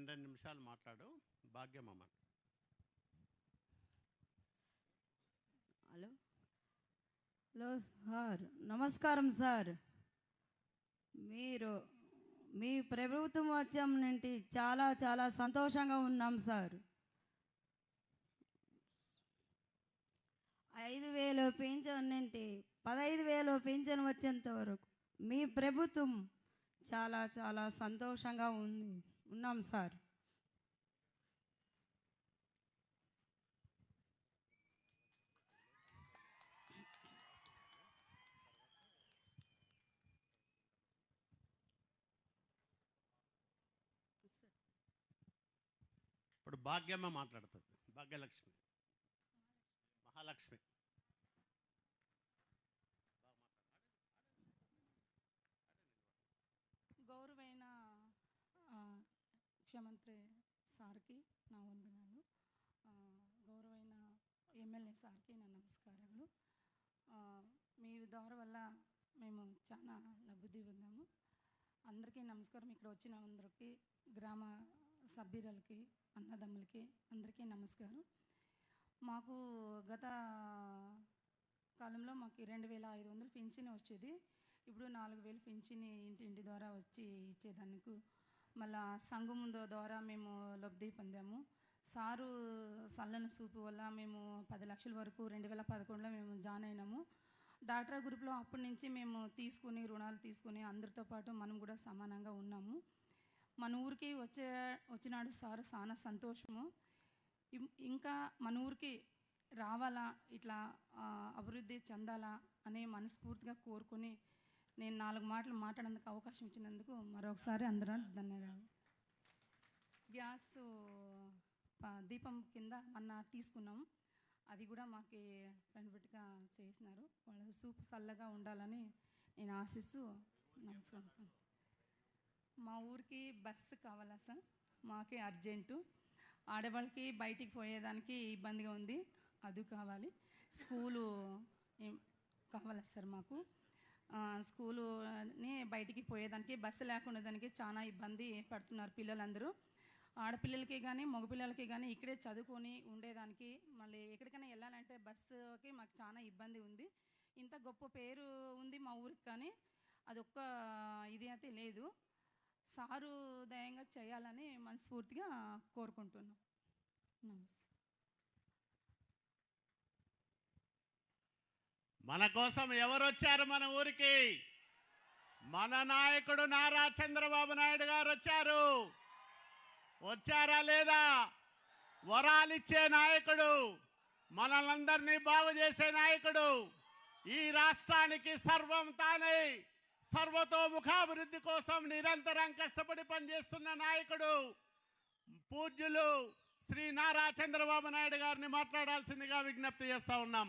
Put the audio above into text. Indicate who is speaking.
Speaker 1: రెండు రెండు నిమిషాలు మాట్లాడు. భాగ్యమ్మ
Speaker 2: హలో. Hello sir. నమస్కారం సార్. మీరు మీ ప్రభుత్వం వచ్చాం నుండి చాలా చాలా సంతోషంగా ఉన్నాం సార్. ఐదు వేలు పింఛన్ నుండి పదహైదు వేలు పింఛన్ వచ్చేంత వరకు మీ ప్రభుత్వం చాలా చాలా సంతోషంగా ఉంది. ఉన్నాం సార్
Speaker 1: ఇప్పుడు భాగ్యమ్మ మాట్లాడుతుంది. భాగ్యలక్ష్మి. మహాలక్ష్మి.
Speaker 3: ముఖ్యమంత్రి సార్కి నా వందనాలు. ఆ, గౌరవైన ఎమ్మెల్యే సార్కి నా నమస్కారాలు మీ ద్వారా వల్ల మేము చాలా లబ్ధి పొందాము. అందరికీ నమస్కారం. ఇక్కడ వచ్చిన అందరికీ గ్రామ సభ్యులకి అన్నదమ్ములకి అందరికీ నమస్కారం. మాకు గత కాలంలో మాకు రెండు వేల ఐదు వందలు పింఛన్ వచ్చేది. ఇప్పుడు నాలుగు వేలు పింఛన్ ఇంటింటి ద్వారా వచ్చి ఇచ్చేదానికి మళ్ళా సంఘం ద్వారా మేము లబ్ధి పొందాము. సారు సల్లని సూపు వల్ల మేము పది లక్షల వరకు రెండు వేల పదకొండులో మేము జాయిన్ అయినాము. డాక్టరా గ్రూప్లో అప్పటి నుంచి మేము తీసుకుని రుణాలు తీసుకుని అందరితో పాటు మనం కూడా సమానంగా ఉన్నాము. మన ఊరికి వచ్చే వచ్చినాడు సారు చాలా సంతోషము. ఇంకా మన ఊరికి రావాలా ఇట్లా అభివృద్ధి చెందాలా అనే మనస్ఫూర్తిగా కోరుకొని నేను నాలుగు మాటలు మాట్లాడేందుకు అవకాశం ఇచ్చినందుకు మరొకసారి అందరూ ధన్యవాదాలు. గ్యాస్ దీపం కింద మొన్న తీసుకున్నాం. అది కూడా మాకు బెనిఫిట్గా చేసినారు. వాళ్ళ సూప్ చల్లగా ఉండాలని నేను ఆశిస్తూ నమస్కారం మా ఊరికి బస్సు కావాలా సార్? మాకే అర్జెంటు. ఆడవాళ్ళకి బయటికి పోయేదానికి ఇబ్బందిగా ఉంది. అది కావాలి. స్కూలు కావాలి కావాలా సార్ మాకు? స్కూలుని బయటికి పోయేదానికి బస్సు లేకుండా దానికి చాలా ఇబ్బంది పడుతున్నారు పిల్లలందరూ. ఆడపిల్లలకి కానీ మగపిల్లలకి కానీ ఇక్కడే చదువుకొని ఉండేదానికి మళ్ళీ ఎక్కడికైనా వెళ్ళాలంటే బస్సుకి మాకు చాలా ఇబ్బంది ఉంది. ఇంత గొప్ప పేరు ఉంది మా ఊరికి కానీ అదొక్క ఇది అయితే లేదు. సారు దయంగా చేయాలని మనస్ఫూర్తిగా కోరుకుంటున్నాం. నమస్తే.
Speaker 1: మన కోసం ఎవరు వచ్చారు మన ఊరికి? మన నాయకుడు నారా చంద్రబాబు నాయుడు గారు వచ్చారు వచ్చారా లేదా? వరాలిచ్చే నాయకుడు మనలందరినీ బాగు చేసే నాయకుడు ఈ రాష్ట్రానికి సర్వం తానై సర్వతోముఖాభివృద్ధి కోసం నిరంతరం కష్టపడి పనిచేస్తున్న నాయకుడు పూజ్యులు శ్రీ నారా చంద్రబాబు నాయుడు గారిని మాట్లాడాల్సిందిగా విజ్ఞప్తి చేస్తా ఉన్నాం.